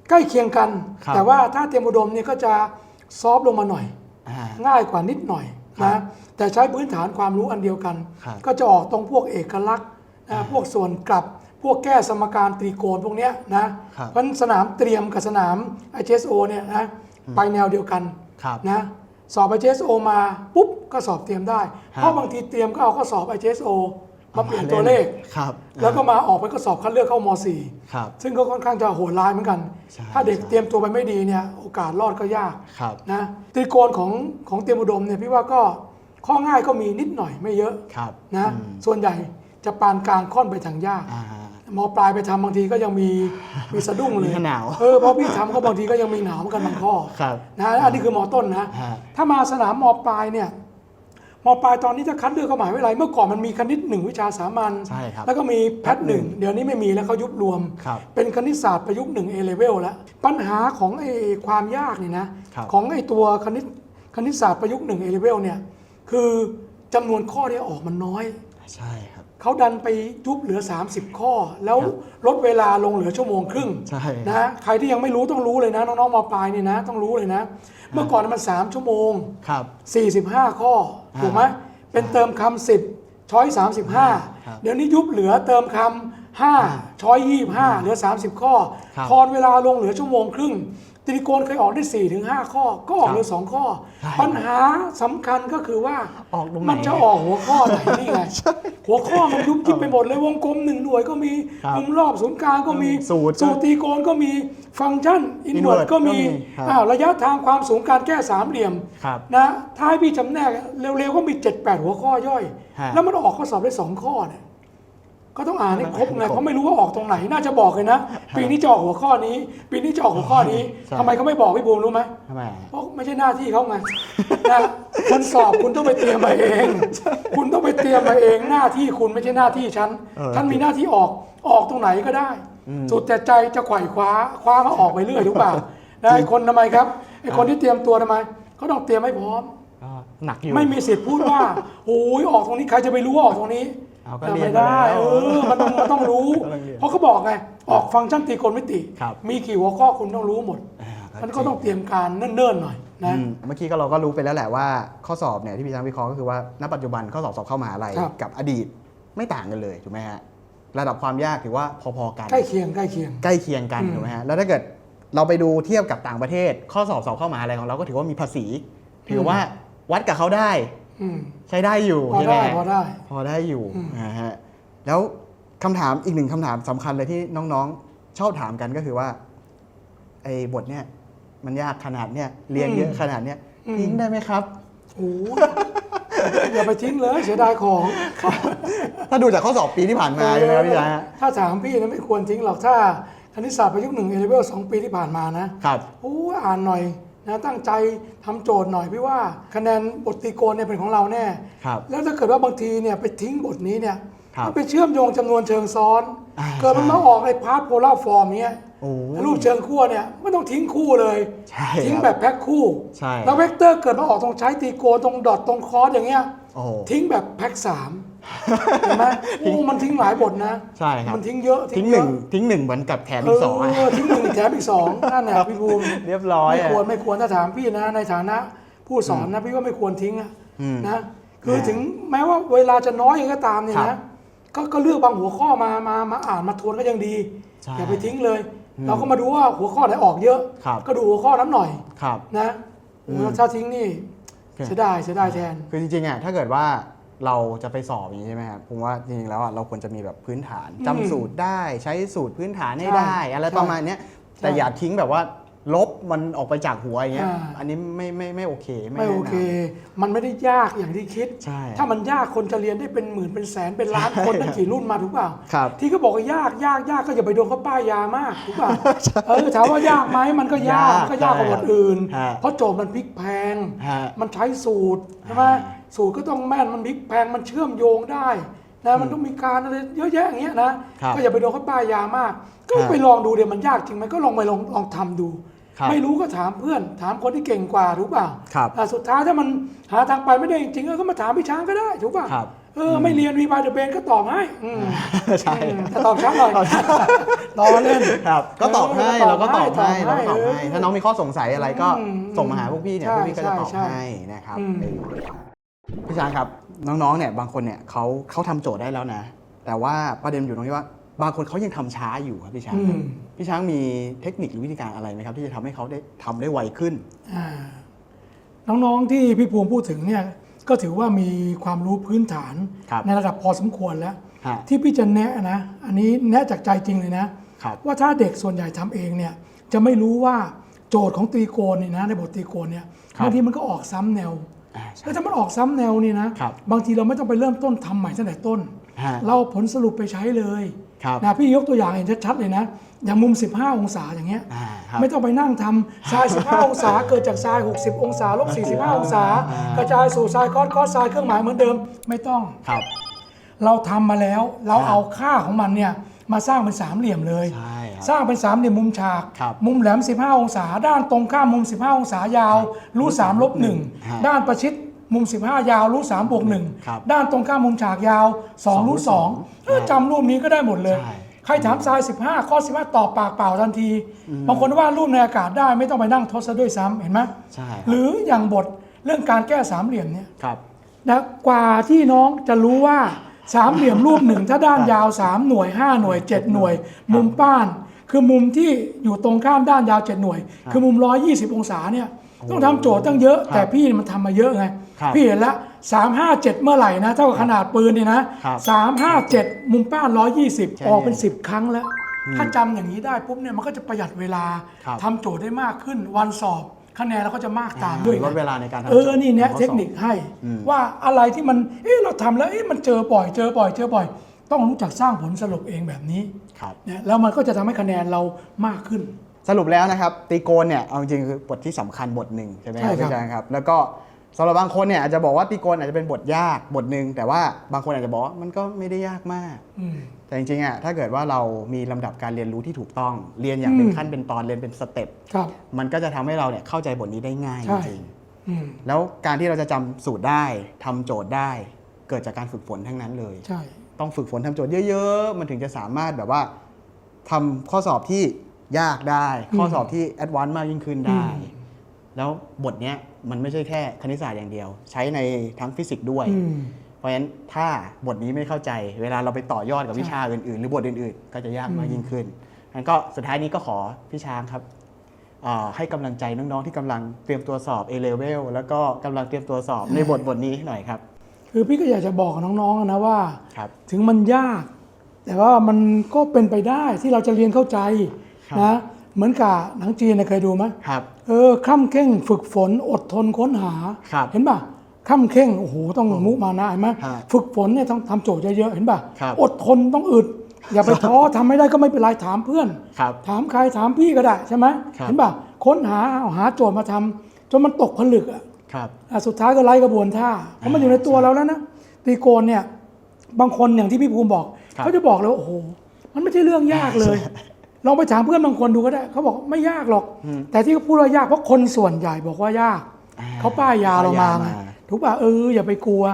Speaker 2: ใกล้เคียงกัน
Speaker 1: ครับ
Speaker 2: แต่ว่าถ้าเตรียมอุดมเนี่ยก็จะซอฟต์ลงมาหน่อย
Speaker 1: อ่า
Speaker 2: ง่ายกว่านิดหน่อย
Speaker 1: ครับ
Speaker 2: นะแต่ใช้พื้นฐานความรู้อันเดียวกัน
Speaker 1: ครับ
Speaker 2: ก็จะออกตรงพวกเอกลักษณ์นะพวกส่วนกลับพ วกแก้สมการตรีโกณพวกเนี้ยนะครับเพราะฉะนั้นสนามเตรียมกับสนาม IGSO เนี่ยนะไปแนวเดียวกัน
Speaker 1: ครับ
Speaker 2: นะสอบ IGSO มาปุ๊บก็สอบเตรียมได้ เพราะบางทีเตรียมก็เอาข้อสอบ IGSO มาเปลี่ยนตัวเลข
Speaker 1: ครับ
Speaker 2: แล้วก็มาออกเป็นข้อสอบคัดเลือกเข้าม .4
Speaker 1: ครับ
Speaker 2: ซึ่งก็ค่อนข้างจะโหดร้ายเหมือนกัน
Speaker 1: ใช่
Speaker 2: ถ้าเด็ก
Speaker 1: ใช่
Speaker 2: เตรียมตัวไปไม่ดีเนี่ยโอกาสรอดก็ยาก
Speaker 1: ครับ
Speaker 2: นะตรีโกณของของเตรียมอุดมเนี่ยพี่ว่าก็ข้อง่ายก็มีนิดหน่อยไม่เยอะ
Speaker 1: ครับ
Speaker 2: นะ
Speaker 1: อืม
Speaker 2: ส่วนใหญ่จะปานกลางค่อนไปทางยาก
Speaker 1: อ่า
Speaker 2: มปลายไปทำบางทีก็ยังมีมีสะดุ้งเลย
Speaker 1: มีหนาว
Speaker 2: เออเพราะพี่ทำก็บางทีก็ยังมีหนาวเหมือนกันบางข้อ
Speaker 1: ครับ
Speaker 2: นะอันนี้คือมต้นนะ
Speaker 1: ฮะ
Speaker 2: ถ้ามาสนามมปลายเนี่ยมปลายตอนนี้ถ้าคัดเลือกเข้ามหาวิทยาลัยเมื่อก่อนมันมีคณิตหนึ่งวิชาสามัญ
Speaker 1: ใช่ครับ
Speaker 2: แล้วก็มีแพทหนึ่งเดี๋ยวนี้ไม่มีแล้วเขายุบรวม
Speaker 1: ครับ
Speaker 2: เป็นคณิตศาสตร์ประยุกต์หนึ่ง A level แล้ว ปัญหาของไอ้ความยากนี่นะครับของไอ้ตัวคณิตคณิตศาสตร์ประยุกต์หนึ่ง A level เนี่ยคือจำนวนข้อที่ออกมันน้อย
Speaker 1: ใช่ครับ
Speaker 2: เขาดันไปยุบเหลือ 30 ข้อ แล้ว
Speaker 1: ครับ
Speaker 2: ลดเวลาลงเหลือชั่วโมงครึ่ง
Speaker 1: ใช่
Speaker 2: นะใครที่ยังไม่รู้ต้องรู้เลยนะ น้องๆมปลายนี่นะ ต้องรู้เลยนะ เมื่อก่อนมัน 3 ชั่วโมง
Speaker 1: ครับ
Speaker 2: 45 ข้อ
Speaker 1: อ่า
Speaker 2: ถูกไหมเป็นเติมคำสิบช้อย 35
Speaker 1: ครับ
Speaker 2: เดี๋ยวนี้ยุบเหลือเติมคำ5ช้อย25 เหลือ 30 ข้อ
Speaker 1: ครับ
Speaker 2: ทอนเวลาลงเหลือชั่วโมงครึ่ง ตรีโกณเคยออกได้4ถึง5ข้อ ก็ออกเหลือ2ข้อ
Speaker 1: ใช่
Speaker 2: ปัญหาสำคัญก็คือว่า
Speaker 1: ออกตรงไหน
Speaker 2: มันจะออกหัวข้อไหนนี่ไงหัวข้อมันยุบยิบไปหมดเลยวงกลมหนึ่งหน่วยก็มี
Speaker 1: ครับ
Speaker 2: มุมรอบศูนย์กลางก็มี
Speaker 1: สูตร
Speaker 2: สูตรตีโกณก็มีฟังก์ชันอินเวอร์
Speaker 1: Invert
Speaker 2: ก็มี
Speaker 1: ก็มีครับ
Speaker 2: อ้าวระยะทางความสูงการแก้สามเหลี่ยม
Speaker 1: ครับ
Speaker 2: นะถ้าให้พี่จำแนกเร็วๆก็มี 7 8 หัวข้อย่อย
Speaker 1: ฮะ
Speaker 2: แล้วมันออกข้อสอบได้ 2 ข้อเนี่ย ก็ต้องอ่านให้ครบไง
Speaker 1: ครบ
Speaker 2: เพราะไม่รู้ว่าออกตรงไหนน่าจะบอกเลยนะ ปีนี้จะออกหัวข้อนี้ ปีนี้จะออกหัวข้อนี้
Speaker 1: ใช่
Speaker 2: ทำไมเขาไม่บอกพี่บูมรู้ไหม
Speaker 1: ทำไม
Speaker 2: เพราะไม่ใช่หน้าที่เขาไงนะคนสอบคุณต้องไปเตรียมมาเอง คุณต้องไปเตรียมมาเองหน้าที่คุณไม่ใช่หน้าที่ฉัน
Speaker 1: เออ
Speaker 2: ท่านมีหน้าที่ออกออกตรงไหนก็ได้ สุดแต่ใจจะไขว่คว้าคว้ามาออกไปเรื่อยถูกเปล่านะไอ้คนทำไมครับไอ้คนที่เตรียมตัวทำไมเขาต้องเตรียมให้พร้อม
Speaker 1: ก็หนักอยู่
Speaker 2: ไม่มีสิทธิ์พูดว่าโอ้ยออกตรงนี้ใครจะไปรู้ว่าออกตรงนี้
Speaker 1: เอาก็เรียน
Speaker 2: ไม่ได้
Speaker 1: มาแล้ว
Speaker 2: เออมันต้องมันต้องรู้
Speaker 1: ก็ต้องเรียน
Speaker 2: เพราะเขาบอกไง ออกฟังก์ชันตรีโกณมิติ
Speaker 1: ครับ
Speaker 2: มีกี่หัวข้อคุณต้องรู้หมด
Speaker 1: อ่า
Speaker 2: มันก็ต้องเตรียมการเนิ่นๆหน่อยนะ
Speaker 1: อืมเมื่อกี้ก็เราก็รู้ไปแล้วแหละว่าข้อสอบเนี่ยที่พี่ช้างวิเคราะห์ก็คือว่าณปัจจุบันข้อสอบสอบเข้ามหาลัย
Speaker 2: ครับ
Speaker 1: กับอดีตไม่ต่างกันเลยถูกไหมฮะระดับความยากถือว่าพอๆกัน
Speaker 2: ใกล้เคียงใกล้เคียง
Speaker 1: ใกล้เคียงกัน
Speaker 2: อืม
Speaker 1: ถูกไหมฮะ แล้วถ้าเกิดเราไปดูเทียบกับต่างประเทศ ข้อสอบสอบเข้ามหาลัยของเราก็ถือว่ามีภาษี ถือว่าวัดกับเขาได้
Speaker 2: อืม
Speaker 1: ใช้ได้อยู่
Speaker 2: พอ
Speaker 1: ใช่ไหม
Speaker 2: ได้
Speaker 1: ฮะ
Speaker 2: พอได้
Speaker 1: พอได้อยู่
Speaker 2: อืม
Speaker 1: นะฮะแล้วคำถามอีกหนึ่งคำถามสำคัญเลยที่น้องๆ ชอบถามกันก็คือว่า ไอ้บทเนี่ย มันยากขนาดเนี่ยเรียนเยอะขนาดเนี่ยทิ้งได้ไหมครับ
Speaker 2: โอ้ยอย่าไปทิ้งเลยเสียดายของ
Speaker 1: ถ้าดูจากข้อสอบปีที่ผ่านมาใช่ไหมครับพี่ช้างฮะ
Speaker 2: ถ้าถามพี่นะไม่ควรทิ้งหรอกถ้าคณิตศาสตร์ประยุกต์หนึ่งเอเลเวลสองปีที่ผ่านมานะครับ โอ้ยอ่านหน่อย นะตั้งใจทำโจทย์หน่อยพี่ว่าคะแนนบทตีโกณเนี่ยเป็นของเราแน่
Speaker 1: ครับ
Speaker 2: แล้วถ้าเกิดว่าบางทีเนี่ยไปทิ้งบทนี้เนี่ย
Speaker 1: ครับ
Speaker 2: มันไปเชื่อมโยงจำนวนเชิงซ้อน
Speaker 1: อ่า
Speaker 2: เกิดมัน
Speaker 1: ใช่
Speaker 2: มาออกในพาร์ทโพลาร์ฟอร์มเนี้ย
Speaker 1: โอ้ย
Speaker 2: รูปเชิงขั้วเนี่ยไม่ต้องทิ้งคู่เลย
Speaker 1: ใช่
Speaker 2: ทิ้ง
Speaker 1: ครับ
Speaker 2: แบบแพ็คคู่
Speaker 1: ใช่
Speaker 2: แล้วเวกเตอร์เกิดมาออกตรงใช้ตีโกนตรงดอทตรงคอร์สอย่างเงี้ย
Speaker 1: โอ้โห
Speaker 2: ทิ้งแบบแพ็คสาม เห็นไหมโอ้มันทิ้งหลายบทนะ
Speaker 1: ใช่ครับ
Speaker 2: มันทิ้งเยอะ
Speaker 1: ทิ้งห
Speaker 2: เย
Speaker 1: นึ่
Speaker 2: อะ
Speaker 1: งทิ้งหนึ่งเหมือนกับแถมอีกสองอะ
Speaker 2: เออทิ้งหนึ่งแถมอีกสองนั่นแหละพี่ภูมิ
Speaker 1: เรียบร้อย
Speaker 2: ไม่
Speaker 1: อะ
Speaker 2: ควรไม่ควรถ้าถามพี่นะ ในฐานะผู้สอนนะพี่ว่าไม่ควรทิ้งอะ
Speaker 1: อืม
Speaker 2: นะคือ
Speaker 1: นะ
Speaker 2: ถึงแม้ว่าเวลาจะน้อยยังไงก็ตามเนี่ย
Speaker 1: ครั
Speaker 2: นะ
Speaker 1: บ
Speaker 2: ก็ก็เลือกบางหัวข้อมามามาอ่านมาทวนก็ยังดี
Speaker 1: ใช่
Speaker 2: อย่าไปทิ้งเลยเราก็มาดูว่าหัวข้อไหนออกเยอะ
Speaker 1: ครับ
Speaker 2: ก็ดูหัวข้อนั้นหน่อย
Speaker 1: ครับ
Speaker 2: นะโอ้โหถ้าทิ้งนี่
Speaker 1: ครับ
Speaker 2: เสียดายเสียดายแทน
Speaker 1: คือจริงๆอะถ้าเกิดว่า เราจะไปสอบอย่างนี้ใช่ไหมครับผมว่าจริงๆแล้วอะเราควรจะมีแบบพื้นฐาน
Speaker 2: อืม
Speaker 1: จำสูตรได้ใช้สูตรพื้นฐานให้
Speaker 2: ใช่
Speaker 1: ได้อะไร
Speaker 2: ใช่
Speaker 1: ประมาณเนี้ยแต่
Speaker 2: ใช่
Speaker 1: อย่าทิ้งแบบว่าลบมันออกไปจากหัวอย่างเงี้ย
Speaker 2: อ่า
Speaker 1: อันนี้ไม่ไม่ไม่โอเค
Speaker 2: ไม่
Speaker 1: แนะ
Speaker 2: โอนำเค มันไม่ได้ยากอย่างที่คิด
Speaker 1: ใช่
Speaker 2: ถ้ามันยากคนจะเรียนได้เป็นหมื่นเป็นแสนเป็นล้านคนตั้งกี่รุ่นมาถูกเปล่า
Speaker 1: ครับ
Speaker 2: ที่เขาบอกว่ายากยากยากก็อย่าไปโดนเขาป้ายยามากถูกเปล่าเออถามว่ายากไหมมันก็ยาก
Speaker 1: ยาก
Speaker 2: มันก็ยากกว่าบทอื่น
Speaker 1: ฮะ
Speaker 2: เพราะโจทย์มันพลิกแพง
Speaker 1: ฮะ
Speaker 2: มันใช้สูตรใช่ไหม
Speaker 1: อ่า
Speaker 2: สูตรก็ต้องแม่นมันพลิกแพงมันเชื่อมโยงได้นะมันต้องมีการอะไรเยอะแยะอย่างเงี้ยนะครับก็อย่าไปโดนเขาป้ายยามาก ก็
Speaker 1: ครับ
Speaker 2: ไปลองดูเดี๋ยวมันยากจริงไหมก็ลองไปลองลองทำดู
Speaker 1: ครับ
Speaker 2: ไม่รู้ก็ถามเพื่อน ถามคนที่เก่งกว่าถูกเปล่า
Speaker 1: ครับ
Speaker 2: อะสุดท้ายถ้ามันหาทางไปไม่ได้จริงๆเออก็มาถามพี่ช้างก็ได้ถูกป่ะ
Speaker 1: ครับ
Speaker 2: เออไม่เรียนวีบายเดอะเบนก็ตอบให้อืม
Speaker 1: ใช่
Speaker 2: อืมแต่ตอบช้าหน่อยรอเล่น
Speaker 1: ครับ ก็ตอบให้
Speaker 2: เออ
Speaker 1: เราก็ตอบให้
Speaker 2: ตอบให้
Speaker 1: เราก็ตอบให้
Speaker 2: เออ
Speaker 1: ถ้าน้องมีข้อสงสัยอะไรก็
Speaker 2: อืม
Speaker 1: ส่งมาหาพวกพี่เนี่ย
Speaker 2: ใช่
Speaker 1: พวกพี่ก็จะตอบ
Speaker 2: ใช่ใช่
Speaker 1: ให้นะครับ
Speaker 2: อืม
Speaker 1: เออ พี่ช้างครับน้องๆเนี่ยบางคนเนี่ยเขาเขาทำโจทย์ได้แล้วนะ แต่ว่าประเด็นอยู่ตรงที่ว่า บางคนเขายังทำช้าอยู่ครับพี่ช้าง
Speaker 2: อืม
Speaker 1: พี่ช้างมีเทคนิคหรือวิธีการอะไรไหมครับ ที่จะทำให้เขาได้ทำได้ไวขึ้น
Speaker 2: อ่าน้องๆที่พี่ภูมิพูดถึงเนี่ยก็ถือว่ามีความรู้พื้นฐาน
Speaker 1: ครับ
Speaker 2: ในระดับพอสมควรแล้ว
Speaker 1: ฮะ
Speaker 2: ที่พี่จะแนะนะอันนี้แนะจากใจจริงเลยนะ
Speaker 1: ครับ
Speaker 2: ว่าถ้าเด็กส่วนใหญ่ทำเองเนี่ยจะไม่รู้ว่าโจทย์ของตรีโกณเนี่ยนะในบทตรีโกณเนี่ย
Speaker 1: ครับ
Speaker 2: บางทีมันก็ออกซ้ำแนว
Speaker 1: อ่าใช่
Speaker 2: แล้วถ้ามันออกซ้ำแนวนี่นะครับบางทีเราไม่ต้องไปเริ่มต้นทำใหม่ตั้งแต่ต้น
Speaker 1: ฮะ
Speaker 2: เราเอาผลสรุปไปใช้เลย
Speaker 1: ครับ
Speaker 2: นะพี่ยกตัวอย่างเห็นชัดๆเลยนะ อย่างมุม 15 องศาอย่างเงี้ย
Speaker 1: อ่าครับ
Speaker 2: ไม่ต้องไปนั่งทำทราย 15 องศา เกิดจากทราย 60 องศาลบ45 องศา กระจายสู่ทรายก้อนก้อนทรายเครื่องหมายเหมือนเดิมไม่ต้อง
Speaker 1: ครับ
Speaker 2: เราทำมาแล้วเรา
Speaker 1: ครับ
Speaker 2: เอาค่าของมันเนี่ยมาสร้างเป็นสามเหลี่ยมเลย
Speaker 1: ใช่ ครับ
Speaker 2: สร้างเป็นสามเหลี่ยมมุมฉาก
Speaker 1: ครับ
Speaker 2: มุมแหลม 15 องศา ด้านตรงข้ามมุม 15 องศายาว รู3ลบ
Speaker 1: ฮะ
Speaker 2: 1ด้านประชิดมุม 15 ยาวรู3บวก
Speaker 1: ครับ
Speaker 2: 1ด้านตรงข้ามมุมฉากยาว2รู
Speaker 1: สอง
Speaker 2: 2เออจำรูปนี้ก็ได้หมดเลย
Speaker 1: ใช่
Speaker 2: ใครถามทราย 15 ข้อ 15 ตอบปากเปล่าทันที บางคนวาดรูปในอากาศได้ไม่ต้องไปนั่งทดซะด้วยซ้ำเห็นไหม
Speaker 1: ใช่ครับ
Speaker 2: หรืออย่างบทเรื่องการแก้สามเหลี่ยมเนี่ย
Speaker 1: ครับ
Speaker 2: นะกว่าที่น้องจะรู้ว่าสามเหลี่ยมรูปหนึ่ง ถ้าด้านยาว 3 หน่วย 5 หน่วย 7 หน่วย มุมป้าน คือมุมที่อยู่ตรงข้ามด้านยาว7หน่วย คือมุม 120 องศาเนี่ยต้องทำโจทย์ตั้งเยอะ แต่พี่มันทำมาเยอะไง
Speaker 1: ครับ
Speaker 2: พี่เห็นแล้ว357เมื่อไหร่นะ เท่ากับขนาดปืนเนี่ยนะครับ357มุมป้าน120
Speaker 1: ใช่
Speaker 2: ออกเป็น10ครั้งแล้ว ถ้าจำอย่างนี้ได้ปุ๊บเนี่ยมันก็จะประหยัดเวลา
Speaker 1: ครับ
Speaker 2: ทำโจทย์ได้มากขึ้นวันสอบคะแนนเราก็จะมากตามด้วย
Speaker 1: ลดเวลาในการทำ
Speaker 2: เออนี่เนี่ย
Speaker 1: ข้อสอบ
Speaker 2: เทคนิคให้
Speaker 1: อืม
Speaker 2: ว่าอะไรที่มันเอ๊ะเราทำแล้วเอ๊ะมันเจอบ่อยเจอบ่อยเจอบ่อย ต้องรู้จักสร้างผลสรุปเองแบบนี้
Speaker 1: ครับ
Speaker 2: เนี่ยแล้วมันก็จะทำให้คะแนนเรามากขึ้น
Speaker 1: สรุปแล้วนะครับตีโกนเนี่ยเอาจริงๆคือบทที่สำคัญบทหนึ่งใช่ไหมครับ
Speaker 2: ใช่ครับ
Speaker 1: พี่แจางครับ แล้วก็สำหรับบางคนเนี่ยอาจจะบอกว่าตีโกนอาจจะเป็นบทยากบทหนึ่งแต่ว่าบางคนอาจจะบอกว่ามันก็ไม่ได้ยากมาก
Speaker 2: อืม
Speaker 1: แต่จริงๆอะถ้าเกิดว่าเรามีลำดับการเรียนรู้ที่ถูกต้อง เรียนอย่างเป็น
Speaker 2: อืม
Speaker 1: ขั้นเป็นตอนเรียนเป็นสเต็ป
Speaker 2: ครับ
Speaker 1: มันก็จะทำให้เราเนี่ยเข้าใจบทนี้ได้ง่ายจ
Speaker 2: ใช่
Speaker 1: ริง
Speaker 2: อืม
Speaker 1: ๆแล้วการที่เราจะจำสูตรได้ทำโจทย์ได้ เกิดจากการฝึกฝนทั้งนั้นเลย
Speaker 2: ใช่
Speaker 1: ต้องฝึกฝนทำโจทย์เยอะๆ มันถึงจะสามารถแบบว่าทำข้อสอบที่ยากได้ ข้อสอบที่แอดวานซ์มากยิ่งขึ้นได้ แล้วบทเนี้ยมันไม่ใช่แค่คณิตศาสตร์อย่างเดียว ใช้ในทั้งฟิสิกส์ด้วย
Speaker 2: อืม
Speaker 1: เพราะฉะนั้นถ้าบทนี้ไม่เข้าใจ เวลาเราไปต่อยอดกับ
Speaker 2: ใช่
Speaker 1: วิชาอื่นๆ หรือบทอื่นๆ ก็จะยากมาก
Speaker 2: อืม
Speaker 1: ยิ่งขึ้นงั้นก็สุดท้ายนี้ก็ขอพี่ช้างครับเอ่อให้กำลังใจน้องๆที่กำลังเตรียมตัวสอบ A level แล้วก็กำลังเตรียมตัวสอบในบทบทนี้หน่อยครับ
Speaker 2: คือพี่ก็อยากจะบอกน้องๆนะว่า
Speaker 1: ครับ
Speaker 2: ถึงมันยาก แต่ว่ามันก็เป็นไปได้ที่เราจะเรียนเข้าใจ
Speaker 1: ครับ
Speaker 2: นะเหมือนกับหนังจีนนะเคยดูไหม
Speaker 1: ครับ
Speaker 2: เออคล่ำเข่งฝึกฝนอดทนค้นหา
Speaker 1: ครับ
Speaker 2: เห็นป่ะคล่ำเข่งโอ้โหต้องมุมานะเห็นไหม
Speaker 1: ฮะ
Speaker 2: ฝึกฝนเนี่ยต้องทำโจทย์เยอะๆเห็นป่ะ
Speaker 1: ครับ
Speaker 2: อดทนต้องอึดอย่าไปท้อทำไม่ได้ก็ไม่เป็นไรถามเพื่อน
Speaker 1: ครับ
Speaker 2: ถามใครถามพี่ก็ได้ใช่ไหม
Speaker 1: ครับ
Speaker 2: เห็นป่ะค้นหาเอาหาโจทย์มาทำจนมันตกผลึกอะ
Speaker 1: ครับ
Speaker 2: อะสุดท้ายก็ไล่กระบวนท่าเพราะมันอยู่ในตัวเราแล้วนะตีโกนเนี่ยบางคนอย่างที่พี่ภูมิบอก
Speaker 1: ครับ
Speaker 2: เขาจะบอกเลยว่าโอ้โหมันไม่ใช่เรื่องยากเลย ลองไปถามเพื่อนบางคนดูก็ได้ เขาบอกไม่ยากหรอก แต่ที่เขาพูดว่ายากเพราะคนส่วนใหญ่บอกว่ายาก
Speaker 1: อ่า
Speaker 2: เขาป้ายยาเรามา
Speaker 1: ป้ายยา
Speaker 2: ไง
Speaker 1: มา
Speaker 2: ถูกป่ะเอออย่าไปกลัว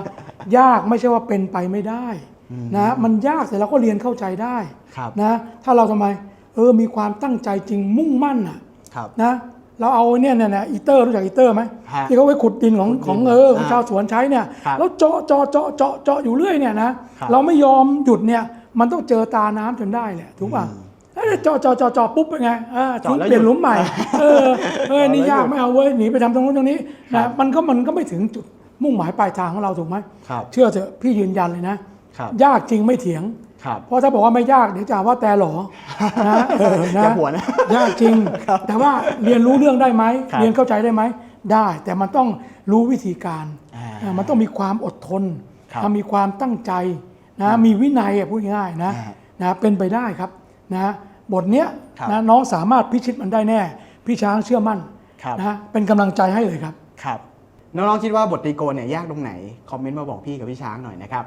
Speaker 2: ยากไม่ใช่ว่าเป็นไปไม่ได้นะมันยากแต่เราก็เรียนเข้าใจได้
Speaker 1: ครับ
Speaker 2: นะถ้าเราทำไมเออมีความตั้งใจจริงมุ่งมั่นอะ
Speaker 1: ครับ
Speaker 2: นะ เราเอาเนี่ยเนี่ยนะอีเตอร์รู้จักอีเตอร์ไหม
Speaker 1: ฮะ
Speaker 2: ที่เขาไว้ขุดดินของ
Speaker 1: ขุดดิน
Speaker 2: ของเออของ
Speaker 1: อ่า
Speaker 2: ชาวสวนใช้เนี่ย
Speaker 1: ครับ
Speaker 2: แล้วเจาะเจาะเจาะเจาะเจาะอยู่เรื่อยเนี่ยนะครับเราไม่ยอมหยุดเนี่ยมันต้องเจอตาน้ำจนได้แหละถูกป่ะเอ้ยเจาะเจาะเจาะเจาะปุ๊บเป็นไงเออ
Speaker 1: เจาะ
Speaker 2: ทิ้ง
Speaker 1: แล้ว
Speaker 2: เปลี่ยน
Speaker 1: หยุด
Speaker 2: หลุมใหม่เออเออ
Speaker 1: เจาะแล้ว
Speaker 2: นี่ยาก
Speaker 1: หยุด
Speaker 2: ไม่เอาเว้ยหนีไปทำตรงนู้นตรงนี้
Speaker 1: ครั
Speaker 2: นะ
Speaker 1: บ
Speaker 2: มันก็มันก็ไม่ถึงจุดมุ่งหมายปลายทางของเราถูกไหม
Speaker 1: ครับ
Speaker 2: เชื่อเถอะพี่ยืนยันเลยนะ ครับ ยากจริงไม่เถียง
Speaker 1: ครับ
Speaker 2: เพราะถ้าบอกว่าไม่ยากเดี๋ยวจะหาว่าแต่หลอนะเออนะ
Speaker 1: อย่าหัวนะ
Speaker 2: ยากจริง แต่ว่าเรียนรู้เรื่องได้ไหม
Speaker 1: ครับ
Speaker 2: เรียนเข้าใจได้ไหมได้ แต่มันต้องรู้วิธีการ
Speaker 1: อ่า
Speaker 2: อ่ามันต้องมีความอดทน
Speaker 1: ครับ
Speaker 2: นะมีความตั้งใจนะมีวินัยอะพูดง่ายๆนะ
Speaker 1: อ่า
Speaker 2: นะเป็นไปได้ครับนะบทเนี้ย
Speaker 1: ครับ
Speaker 2: นะน้องสามารถพิชิตมันได้แน่ พี่ช้างเชื่อมั่น
Speaker 1: ครับ
Speaker 2: นะเป็นกำลังใจให้เลยครับ
Speaker 1: ครับน้องๆคิดว่าบทตีโกนเนี่ยยากตรงไหน คอมเมนต์มาบอกพี่กับพี่ช้างหน่อยนะครับ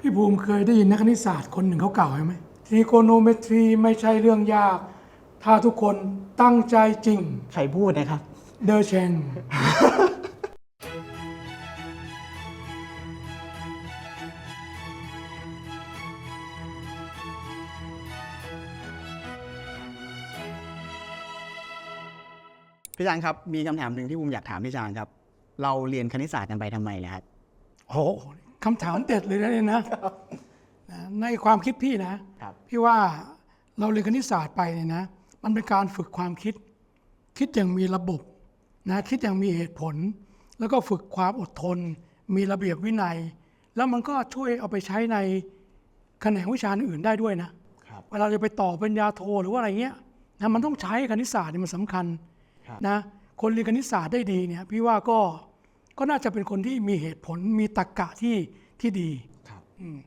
Speaker 2: พี่ภูมิเคยได้ยินนักคณิตศาสตร์คนหนึ่งเขากล่าวไว้ไหมทริโกโนเมตรีไม่ใช่เรื่องยาก ถ้าทุกคนตั้งใจจริง
Speaker 1: ใครพูดนะครับ
Speaker 2: เดอเชง
Speaker 1: พี่ช้างครับ มีคำถามหนึ่งที่ผมอยากถามพี่ช้างครับ เราเรียนคณิตศาสตร์กันไปทำไมนะครับ
Speaker 2: โอ้โห คำถามเด็ดเลยนะเนี่ยนะนะในความคิดพี่นะ
Speaker 1: ครับ
Speaker 2: พี่ว่าเราเรียนคณิตศาสตร์ไปเนี่ยนะ มันเป็นการฝึกความคิด คิดอย่างมีระบบนะคิดอย่างมีเหตุผล แล้วก็ฝึกความอดทน มีระเบียบวินัย แล้วมันก็ช่วยเอาไปใช้ในแขนงวิชาอื่นได้ด้วยนะ
Speaker 1: ครับ
Speaker 2: เวลาจะไปต่อปริญญาโทหรือว่าอะไรเงี้ยนะมันต้องใช้คณิตศาสตร์เนี่ยมันสำคัญ
Speaker 1: ครับ
Speaker 2: นะคนเรียนคณิตศาสตร์ได้ดีเนี่ยพี่ว่าก็ ก็น่าจะเป็นคนที่มีเหตุผลมีตรรกกะที่ที่ดี
Speaker 1: ครับ
Speaker 2: อืม